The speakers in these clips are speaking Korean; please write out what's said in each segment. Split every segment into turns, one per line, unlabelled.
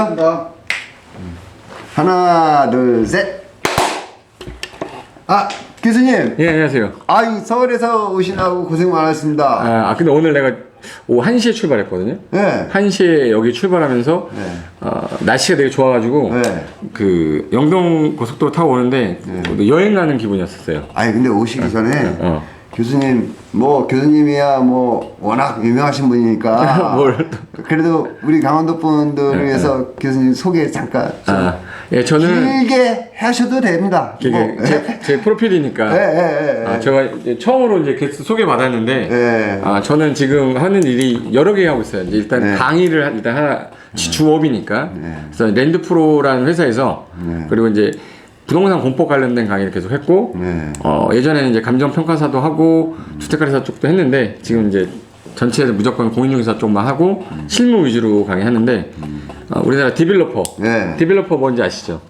한다. 하나, 둘, 셋. 아, 교수님.
예, 안녕하세요.
아유, 서울에서 오시느라고 고생 많으셨습니다.
아, 아, 근데 오늘 내가 오후 1시에 출발했거든요.
네.
1시에 여기 출발하면서
네.
어, 날씨가 되게 좋아가지고
네.
그 영동 고속도로 타고 오는데 여행 가는 기분이었었어요.
아니, 근데 오시기 전에
어.
교수님, 뭐, 교수님이야 뭐, 워낙 유명하신 분이니까.
뭘
그래도 우리 강원도 분들을 위해서 교수님 소개 잠깐 좀
아, 예, 저는
길게 하셔도 됩니다.
이게
뭐,
제, 제 프로필이니까
예, 예, 예.
아, 제가 이제 처음으로 이제 게스트 소개 받았는데
예.
아, 저는 지금 하는 일이 여러 개 하고 있어요. 이제 일단
네.
강의를 하- 일단 하나 지- 주업이니까 그래서 랜드 프로라는 회사에서
네.
그리고 이제 부동산 공법 관련된 강의를 계속 했고
네.
어, 예전에는 이제 감정 평가사도 하고 주택 관리사 쪽도 했는데 지금 이제 전체에서 무조건 공인중개사 쪽만 하고 실무 위주로 강의하는데 어, 우리나라 디벨로퍼
네.
디벨로퍼 뭔지 아시죠?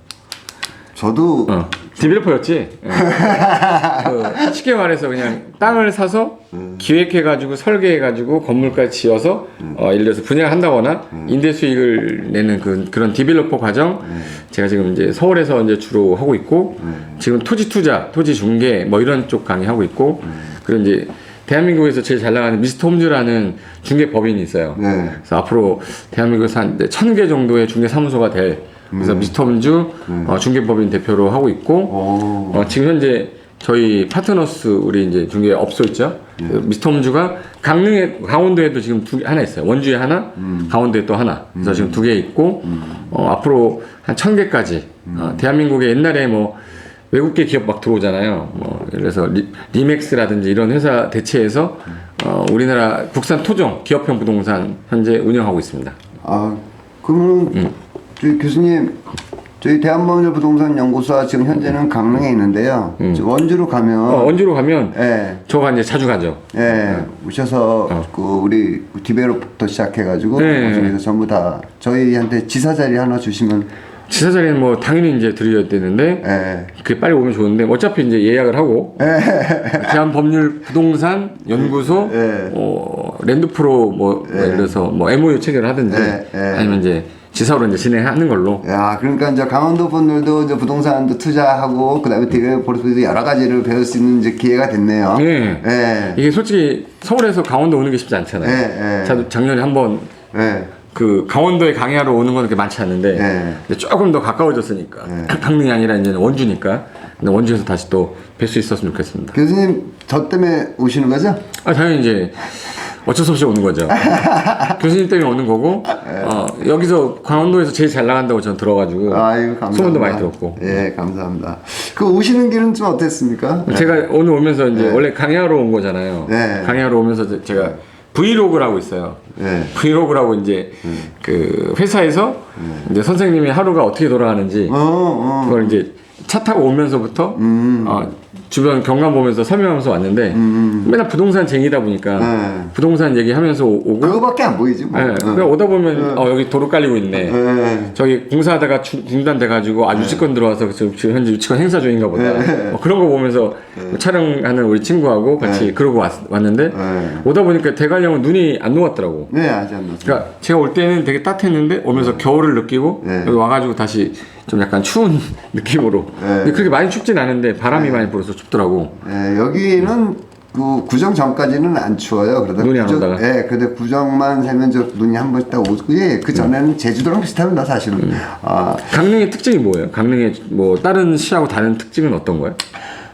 저도
어, 디벨로퍼였지. 예. 그 쉽게 말해서 그냥 땅을 사서 기획해가지고 설계해가지고 건물까지 지어서 어, 예를 들어서 분양을 한다거나 임대 수익을 내는 그, 그런 디벨로퍼 과정 제가 지금 이제 서울에서 이제 주로 하고 있고 지금 토지 투자, 토지 중개 뭐 이런 쪽 강의하고 있고 그리고 이제 대한민국에서 제일 잘 나가는 미스터 홈즈라는 중개 법인이 있어요.
네.
그래서 앞으로 대한민국에서 한천개 정도의 중개 사무소가 될 그래서 미스터 홈즈 어, 중개법인 대표로 하고 있고
오.
어, 지금 현재 저희 파트너스 우리 이제 중개 업소 있죠. 그 미스터 홈즈가 강릉에 강원도에도 지금 두 개, 하나 있어요. 원주에 하나, 강원도에 또 하나. 그래서 지금 두 개 있고 어, 앞으로 한 천 개까지. 어, 대한민국에 옛날에 뭐 외국계 기업 막 들어오잖아요. 뭐 그래서 리, 리맥스라든지 이런 회사 대체해서 어, 우리나라 국산 토종 기업형 부동산 현재 운영하고 있습니다.
아, 그러면
음.
저희 교수님 저희 대한범죄 부동산 연구소가 지금 현재는 강릉에 있는데요. 저 원주로 가면
음. 어, 원주로 가면
예.
저가 이제 자주 가죠.
예, 오셔서 그 우리 디벨롭부터 시작해 가지고
어. 네.
전부 다 저희한테 지사 자리 하나 주시면
지사 자리는 뭐 당연히 이제 드려야 되는데
예,
그게 빨리 오면 좋은데 어차피 이제 예약을 하고 대한법률 부동산 연구소
예.
어, 랜드 프로 뭐 예를 들어서 뭐 MOU 체결을 하든지
예, 예.
아니면 이제 지사로 이제 진행하는 걸로
야, 그러니까 이제 강원도 분들도 이제 부동산도 투자하고 그다음에 디벨롭도 여러 가지를 배울 수 있는 이제 기회가 됐네요.
예.
예,
이게 솔직히 서울에서 강원도 오는 게 쉽지 않잖아요.
예, 예.
저도 작년에 한번
예,
그 강원도에 강의하러 오는 건 그렇게 많지 않은데
예.
이제 조금 더 가까워졌으니까 강릉이 아니라 이제 원주니까 근데 원주에서 다시 또 뵐 수 있었으면 좋겠습니다.
교수님 저 때문에 오시는 거죠?
아 당연히 이제 어쩔 수 없이 오는 거죠. 교수님 때문에 오는 거고 어, 여기서 강원도에서 제일 잘 나간다고 저는 들어가지고
아이고 감사합니다.
소문도 많이 들었고
예, 감사합니다. 그 오시는 길은 좀 어땠습니까?
제가 오늘 오면서 이제 원래 강의하러 온 거잖아요.
네.
강의하러 오면서 제- 제가 브이로그를 하고 있어요.
예.
브이로그라고 이제 그 회사에서 이제 선생님이 하루가 어떻게 돌아가는지
어, 어.
그걸 이제 차 타고 오면서부터
음.
어, 주변 경관 보면서 설명하면서 왔는데 맨날 부동산 쟁이다 보니까
네.
부동산 얘기하면서 오- 오고
그거밖에 안 보이지 뭐.
네, 그냥 오다 보면 어, 여기 도로 깔리고 있네.
예.
저기 공사하다가 주- 중단돼가지고 아 유치권 들어와서 지금 지금 현재 유치권 행사 중인가 보다. 뭐 그런 거 보면서 뭐 촬영하는 우리 친구하고 같이 그러고 왔, 왔는데
네.
오다 보니까 대관령은 눈이 안 녹았더라고.
네, 아직 안 났어요.
그러니까 제가 올 때는 되게 따뜻했는데 오면서 겨울을 느끼고
네.
여기 와가지고 다시 좀 약간 추운 느낌으로.
네.
근데 그렇게 많이 춥진 않은데 바람이 많이 불어서 춥더라고.
예, 여기는 그 구정 전까지는 안 추워요. 그러다
눈이 안
구정,
오다가?
예, 근데 구정만 세면 저 눈이 한 번씩 딱 오고, 예, 그 전에는 제주도랑 비슷합니다, 사실은.
음.
아,
강릉의 특징이 뭐예요? 강릉의 뭐 다른 시하고 다른 특징은 어떤 거예요?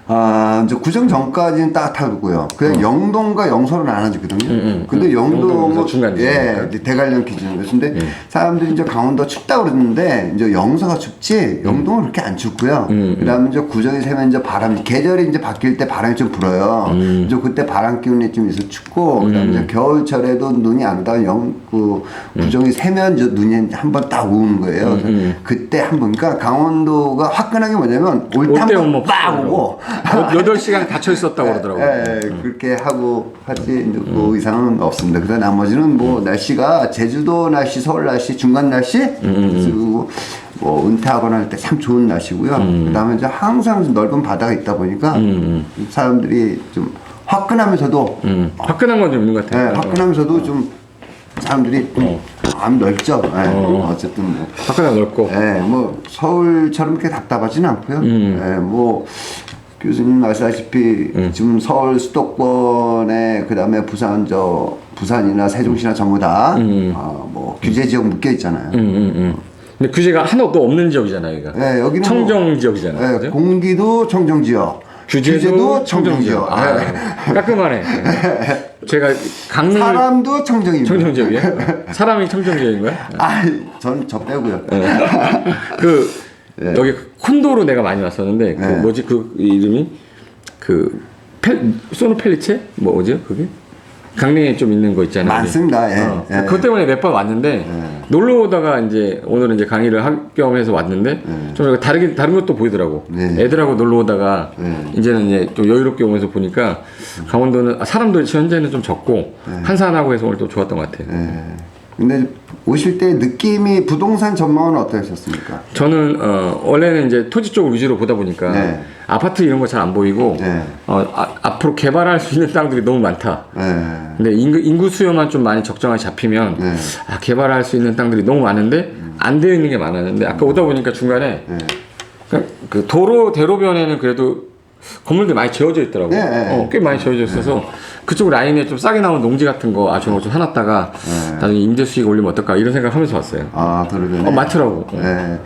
아, 이제 구정 전까지는 따뜻하고요. 그냥 영동과 영서로 나눠지거든요. 근데
음,
영동,
영동에서
은
중간
예. 이제 대관령 기준으로. 근데 사람들이 이제 강원도 춥다 그러는데 이제 영서가 춥지 영동은 그렇게 안 춥고요. 그다음에 이제 구정이 세면 이제 바람, 계절이 이제 바뀔 때 바람이 좀 불어요. 이제 그때 바람 기운이 좀 있어 춥고 그다음에 이제 겨울철에도 눈이 안 오다가 영, 그 구정이 세면 이제 눈이 한 번 딱 오는 거예요. 그때 한 번, 그러니까 강원도가 화끈한 게 뭐냐면 올때올한때번
오면
빡 오고
8시간 갇혀 있었다고 그러더라고요.
예, 예, 그렇게 하고 하지 이제 그 이상은 없습니다. 그다음 나머지는 뭐 날씨가 제주도 날씨, 서울 날씨, 중간 날씨 그리고 뭐 은퇴하거나 할 때 참 좋은 날씨고요. 그다음에 이제 항상 넓은 바다가 있다 보니까 사람들이 좀 화끈하면서도
음, 화끈한 건 좀 있는 것
예,
같아요.
화끈하면서도 좀 사람들이 좀 마음이 넓죠. 예, 어. 쨌든뭐
바깥에 넓고.
예, 뭐 서울처럼 그렇게 답답하지는 않고요. 예, 뭐 교수님 말씀하시피 지금 서울 수도권에 그다음에 부산 저 부산이나 세종시나 전부 다 어, 뭐 규제 지역 묶여 있잖아요.
음, 음, 음. 근데 규제가 하나도 없는 지역이잖아요, 여기가.
예, 여기는
청정
뭐,
지역이잖아요.
예,
그죠?
공기도 청정 지역,
규제도 청정 지역.
예.
아, 깔끔하네. 예. 제가 강릉
사람도 청정입니다.
청정 지역이에요? 사람이 청정 지역인 거야?
아, 저는 저 빼고요.
그 여기 콘도로 내가 많이 왔었는데 그
네.
뭐지 그 이름이 그 펠, 소노펠리체 뭐죠 그게 강릉에 좀 있는 거 있잖아요.
많습니다. 예,
어,
예.
그것 때문에 몇 번 왔는데 놀러 오다가 이제 오늘은 이제 강의를 할 겸해서 왔는데 좀 약간 다르게 다른 것도 보이더라고.
네.
애들하고 놀러 오다가
네.
이제는 이제 좀 여유롭게 오면서 보니까 강원도는 아, 사람도 현재는 좀 적고
네.
한산하고 해서 오늘 또 좋았던 것 같아요.
예. 근데 오실 때 느낌이 부동산 전망은 어떠셨습니까?
저는 어, 원래는 이제 토지 쪽을 위주로 보다 보니까
네.
아파트 이런 거 잘 안 보이고
네.
어, 아, 앞으로 개발할 수 있는 땅들이 너무 많다.
예.
근데 인구, 인구 수요만 좀 많이 적정하게 잡히면
네.
아, 개발할 수 있는 땅들이 너무 많은데 안 되어 있는 게 많았는데 아까 오다 보니까 중간에
네.
그, 그 도로 대로변에는 그래도 건물들이 많이 지어져 있더라고.
네, 네.
어, 꽤 많이 지어져 있어서 그쪽 라인에 좀 싸게 나온 농지 같은 거 아쉬운 거좀 해놨다가
네.
나중에 임대 수익 올리면 어떨까 이런 생각 하면서 왔어요.
아, 그러네.
어, 많더라고. 어.
예.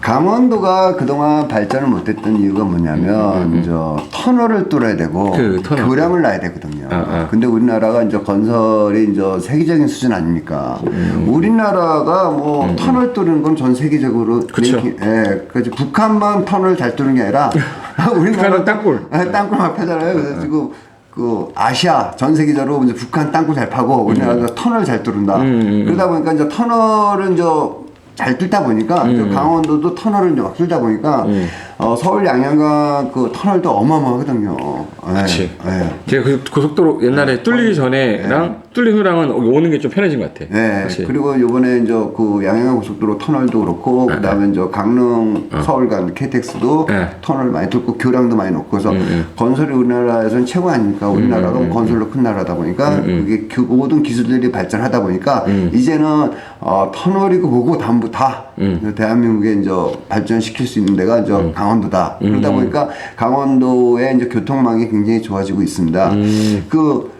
강원도가 그동안 발전을 못했던 이유가 뭐냐면, 저 터널을 뚫어야 되고,
음, 그 터널.
교량을 놔야 되거든요.
아, 아.
근데 우리나라가 이제 건설이 이제 세계적인 수준 아닙니까?
음.
우리나라가 뭐 터널 뚫는 건 전 세계적으로
그쵸.
랭킹- 예, 북한만 터널 잘 뚫는 게 아니라 우리나라
북한은 땅굴.
예, 땅굴 앞에잖아요. 그래서 지금 그 아시아 전 세계적으로 이제 북한 땅굴 잘 파고 우리나라가 터널 잘 뚫는다.
음,
그러다 보니까 이제 터널은 저잘 뚫다 보니까
음.
저 강원도도 터널을 이제 막 뚫다 보니까 어, 서울 양양간 그 터널도 어마어마하거든요. 예,
그치.
예.
제가 그 고속도로 옛날에 뚫리기 전에랑 뚫린 후랑은 오는 게 좀 편해진 것 같아.
네,
그치.
그리고 이번에 이제 그 양양간 고속도로 터널도 그렇고 그다음에 이제 강릉 서울 간 KTX도
네.
터널 많이 뚫고 교량도 많이 놓고 그래서 건설이 우리나라에서는 최고 아닙니까? 우리나라가 뭐 건설로 큰 나라다 보니까 그게 그 모든 기술들이 발전하다 보니까 이제는 어, 터널이고 뭐고 전부 다 대한민국에 이제 발전시킬 수 있는 데가 이제 강원도다. 그러다 보니까 강원도의 이제 교통망이 굉장히 좋아지고 있습니다. 그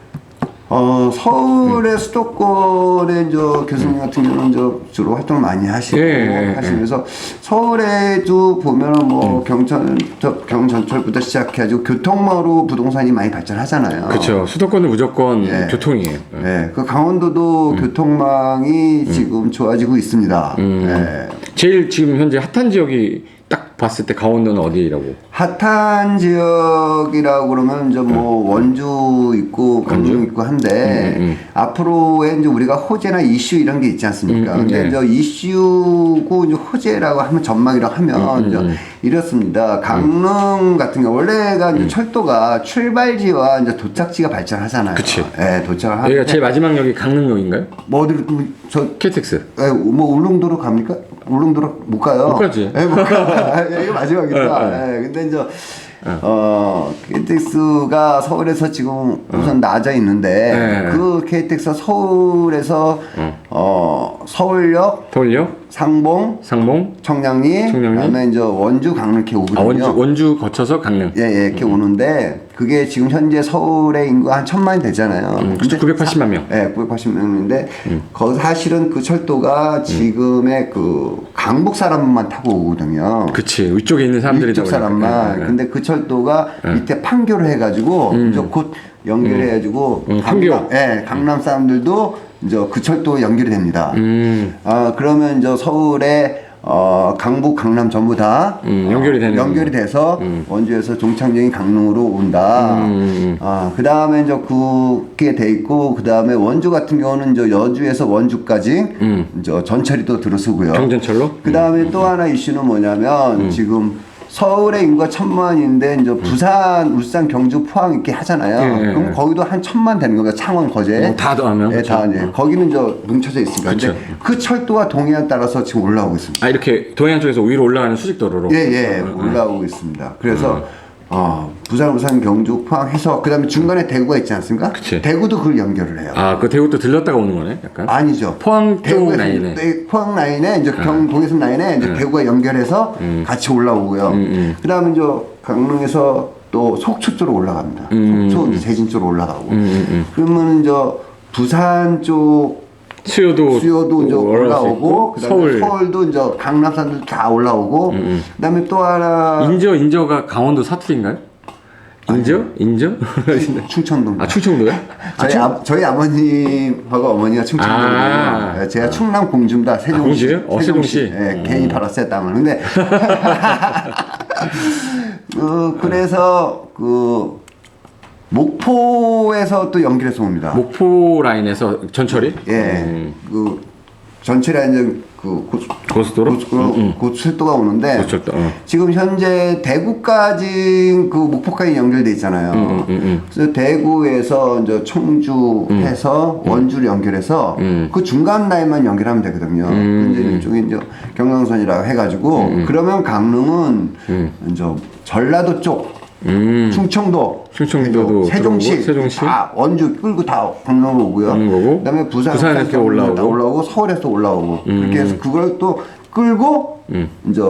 어, 서울의 수도권의 저 교수님 같은 경우는 저 주로 활동을 많이 하시고
예, 예, 예.
하시면서 서울에도 보면은 뭐 경천 저 경전철부터 시작해가지고 교통망으로 부동산이 많이 발전하잖아요.
그렇죠. 수도권은 무조건
예.
교통이에요.
네, 그 강원도도 교통망이 지금 좋아지고 있습니다. 네.
제일 지금 현재 핫한 지역이 딱 봤을 때 강원도는 어디라고?
핫한 지역이라고 그러면 이제 뭐 원주 있고 강릉 있고 한데 앞으로의 이제 우리가 호재나 이슈 이런 게 있지 않습니까?
음, 음,
근데
네.
이제 이슈고 이제 호재라고 하면 전망이라고 하면 이제 이렇습니다. 강릉 같은 경우 원래가 이제 철도가 출발지와 이제 도착지가 발전하잖아요.
그치.
예, 도착을
여기가
하는데
제일 마지막 역이 강릉역인가요?
뭐 어디로 저
KTX.
예, 뭐 울릉도로 갑니까? 울릉도로 못 가요.
못 가지.
예, 못 가. 예, 이거 마지막이다. 예, 근데 이제 어 KTX가 서울에서 지금 우선 낮아 있는데
예.
그 KTX가 서울에서 어 서울역,
서울역,
상봉,
상봉,
청량리,
청량리.
그다음에 이제 원주, 강릉 이렇게 오거든요.
아, 원주 원주 거쳐서 강릉.
예, 예, 이렇게 오는데 그게 지금 현재 서울의 인구가 한 천만이 되잖아요. 근데
980만 명.
예, 980명인데 거 사실은 그 철도가 지금의 그 강북 사람만 타고 오거든요.
그치. 위쪽에 있는 사람들이
이쪽 사람만. 근데 그 철도가 밑에 판교를 해가지고 이제 곧 연결해가지고
음,
강남. 예, 강남 사람들도 이제 그 철도 연결이 됩니다.
음.
아 그러면 이제 서울에 어 강북, 강남 전부 다
음, 연결이 되는.
연결이 돼서 원주에서 종착역이 강릉으로 온다.
음,
아, 그 다음에 이제 그게 돼 있고, 그 다음에 원주 같은 경우는 이제 여주에서 원주까지 이제 전철이 또 들어서고요.
음. 경전철로?
그 다음에 또 하나 이슈는 뭐냐면
음.
지금 서울의 인구가 천만인데 이제 부산, 울산, 경주, 포항 이렇게 하잖아요.
예, 예,
그럼
예.
거기도 한 천만 되는 거예요. 창원, 거제.
어, 다 더하면,
예,
그쵸.
다 이제 거기는 이제 뭉쳐져 있으니까. 근데
그쵸.
그 철도와 동해안 따라서 지금 올라오고 있습니다.
아 이렇게 동해안 쪽에서 위로 올라가는 수직도로로.
예, 예, 올라오고 있습니다. 그래서 어, 부산, 울산, 경주, 포항 해서 그다음에 중간에 대구가 있지 않습니까?
그치.
대구도 그걸 연결을 해요.
아, 그 대구 또 들렸다가 오는 거네, 약간.
아니죠.
포항 쪽
대구에서
라인에.
네, 포항 라인에 이제 경 동해선 라인에 이제 대구가 연결해서 같이 올라오고요. 그다음에 이제 강릉에서 또 속초 쪽으로 올라갑니다. 속초 이제 제진 쪽으로 올라가고. 그러면 이제 부산 쪽
수요도
수요도 이제 올라오고 그다음에
서울.
도 이제 강남산도 다 올라오고 그다음에 또 하나
인저 인저가 강원도 사투리인가요? 인저? 인저?
충청도.
아 충청도요?
저희 아, 저희 아버님하고 어머니가 충청도거든요.
아.
네, 제가 충남 공주입니다. 세종시.
공주예요? 어, 세종시?
예, 괜히 팔았어요 땅을. 근데 그 그래서 그 목포에서 또 연결해서 옵니다.
목포 라인에서 전철이?
예,
음,
그 전철에 이제 그 고,
고속도로?
고속도로 고속철도가 오는데
고속철도, 어.
지금 현재 대구까지 그 목포까지 연결돼 있잖아요.
음, 음,
그래서 대구에서 이제 청주해서 원주를 연결해서
음.
그 중간 라인만 연결하면 되거든요. 근데 이쪽에 이제 경강선이라고 해가지고 그러면 강릉은 이제 전라도 쪽.
음.
충청도,
충청도도
세종시,
들어오고, 세종시.
다 원주 끌고 다 강릉으로 오고요.
오는 거고,
그다음에 부산,
부산에서
부산
올라오고.
다 올라오고 서울에서 올라오고 그렇게 해서 그걸 또 끌고 이제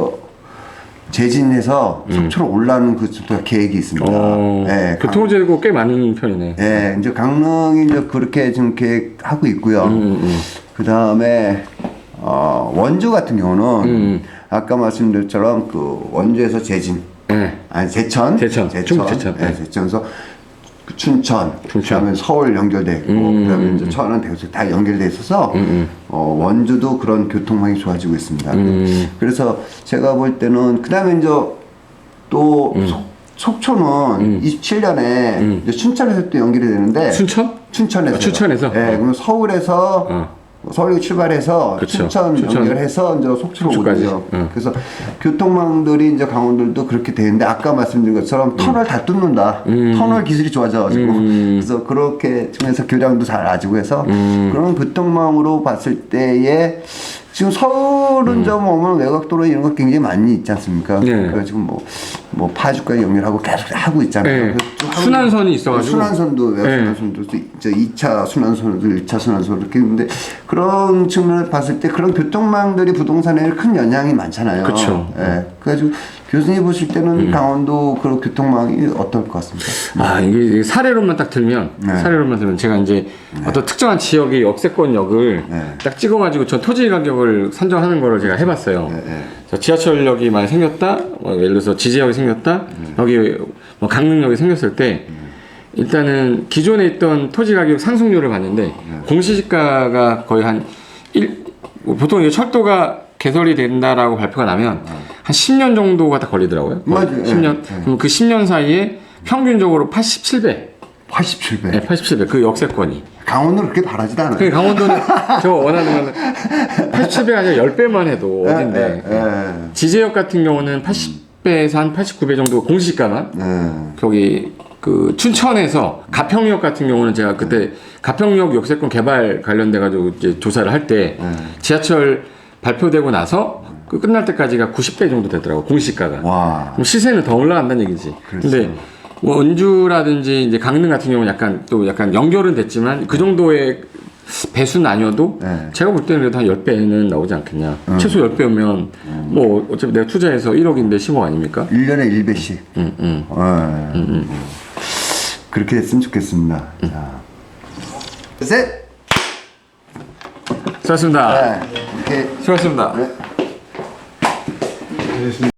제진해서 속초로 올라오는 그또 계획이 있습니다.
어,
예, 강-
교통제고 꽤 많은 편이네.
예, 이제 강릉이 이제 그렇게 지금 계획하고 있고요.
음,
그 다음에 어, 원주 같은 경우는
음.
아까 말씀드렸처럼 그 원주에서 제진,
네.
아니 제천,
제천, 충북 제천.
예,
네.
제천에서 그 춘천,
춘천.
그다음에 서울 연결돼 있고,
음,
그다음에 이제 천안, 대구 다 연결돼 있어서 어, 원주도 그런 교통망이 좋아지고 있습니다.
음.
그래서 제가 볼 때는 그다음에 이제 또
음.
속, 속초는 27년에 이제 춘천에서 또 연결이 되는데
춘천?
춘천에서.
아, 춘천에서?
예, 그럼 서울에서
어.
서울에 출발해서
그쵸.
춘천,
춘천.
연결해서 이제 속초로
속초까지.
오거든요.
응.
그래서 교통망들이 이제 강원도도 그렇게 되는데 아까 말씀드린 것처럼 터널 다 뚫는다. 터널 기술이 좋아져가지고 그래서 그렇게 측면에서 교량도 잘 아지고 해서 그런 교통망으로 봤을 때에 지금 서울은 좀 오면 외곽도로 이런 거 굉장히 많이 있지 않습니까?
네.
그래서 지금 뭐, 뭐 파주까지 연결하고 계속 하고 있잖아요.
네.
하고
순환선이 있어가지고.
순환선도 외곽
네.
순환선도 저 2차 순환선도 1차 순환선 이렇게 있는데 그런 측면을 봤을 때 그런 교통망들이 부동산에 큰 영향이 많잖아요.
그쵸.
예. 그래가지고 교수님 보실 때는 강원도 그런 교통망이 어떨 것 같습니까?
아 이게 사례로만 딱 들면
네.
사례로만 들면 제가 이제 어떤 특정한 지역의 역세권 역을
네.
딱 찍어가지고 전 토지 가격을 산정하는 거를 제가 해봤어요.
네.
자, 지하철역이 많이 생겼다, 뭐 예를 들어서 지제역이 생겼다,
네.
여기 뭐 강릉역이 생겼을 때 일단은 기존에 있던 토지 가격 상승률을 봤는데
네.
공시지가가 거의 한 1, 보통 이게 철도가 개설이 된다라고 발표가 나면 한 10년 정도가 다 걸리더라고요.
맞아요.
10년. 그럼 그 10년 사이에 평균적으로 87배.
87배.
네, 87배. 그 역세권이.
강원도는 그렇게 바라지도 않아요.
그 강원도는 저 원하는 거는 87배가 아니라 10배만 해도 어딘데.
예, 예,
지제역 같은 경우는 80 배에서 한 89배 정도 공시가만
예.
거기 그 춘천에서 가평역 같은 경우는 제가 그때 가평역 역세권 개발 관련돼 가지고 이제 조사를 할 때 지하철 발표되고 나서 그 끝날 때까지가 90배 정도 되더라고 공시가가.
와.
그럼 시세는 더 올라간다는 얘기지.
그렇죠.
근데 뭐 원주라든지 이제 강릉 같은 경우는 약간 또 약간 연결은 됐지만 그 정도의 배수는 아니어도
네.
제가 볼 때는 그래도 한 10배는 나오지 않겠냐. 최소 10배면 뭐 어차피 내가 투자해서 1억인데 10억 아닙니까?
1년에 1배씩.
응, 응.
예. 그렇게 됐으면 좋겠습니다. 자. 셋!
수고하셨습니다.
네.
수고하셨습니다.
네.